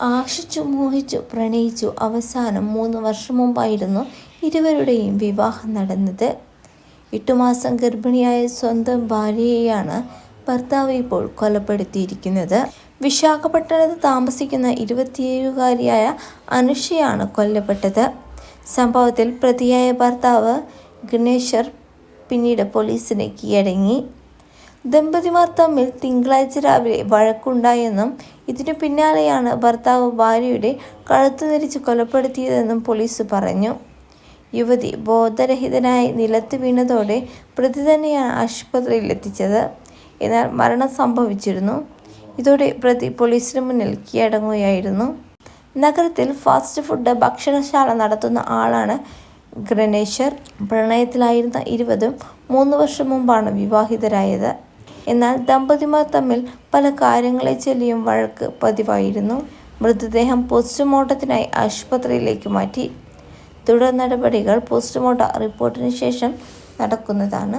ആശിച്ചു മോഹിച്ചു പ്രണയിച്ചു അവസാനം മൂന്ന് വർഷം മുമ്പായിരുന്നു ഇരുവരുടെയും വിവാഹം നടന്നത്. എട്ടുമാസം ഗർഭിണിയായ സ്വന്തം ഭാര്യയെയാണ് ഭർത്താവ് ഇപ്പോൾ കൊലപ്പെടുത്തിയിരിക്കുന്നത്. വിശാഖപട്ടണത്ത് താമസിക്കുന്ന ഇരുപത്തിയേഴുകാരിയായ അനുഷയാണ് കൊല്ലപ്പെട്ടത്. സംഭവത്തിൽ പ്രതിയായ ഭർത്താവ് ഗണേശർ പിന്നീട് പോലീസിനെ കീഴടങ്ങി. ദമ്പതിമാർ തമ്മിൽ തിങ്കളാഴ്ച രാവിലെ വഴക്കുണ്ടായെന്നും ഇതിനു പിന്നാലെയാണ് ഭർത്താവ് ഭാര്യയുടെ കഴുത്തു ധരിച്ച് കൊലപ്പെടുത്തിയതെന്നും പോലീസ് പറഞ്ഞു. യുവതി ബോധരഹിതനായി നിലത്ത് വീണതോടെ പ്രതി തന്നെയാണ് ആശുപത്രിയിൽ എത്തിച്ചത് എന്നാൽ മരണം സംഭവിച്ചിരുന്നു. ഇതോടെ പ്രതി പോലീസിന് മുന്നിൽ കീഴടങ്ങുകയായിരുന്നു. നഗരത്തിൽ ഫാസ്റ്റ് ഫുഡ് ഭക്ഷണശാല നടത്തുന്ന ആളാണ് ഗ്രനേശ്വർ പ്രണയത്തിലായിരുന്ന ഇരുവരും മൂന്ന് വർഷം മുമ്പാണ് വിവാഹിതരായത്. എന്നാൽ ദമ്പതിമാർ തമ്മിൽ പല കാര്യങ്ങളെ ചൊല്ലിയും വഴക്ക് പതിവായിരുന്നു. മൃതദേഹം പോസ്റ്റ്മോർട്ടത്തിനായി ആശുപത്രിയിലേക്ക് മാറ്റി. തുടർ നടപടികൾ പോസ്റ്റ്മോർട്ടം റിപ്പോർട്ടിന് ശേഷം നടക്കുന്നതാണ്.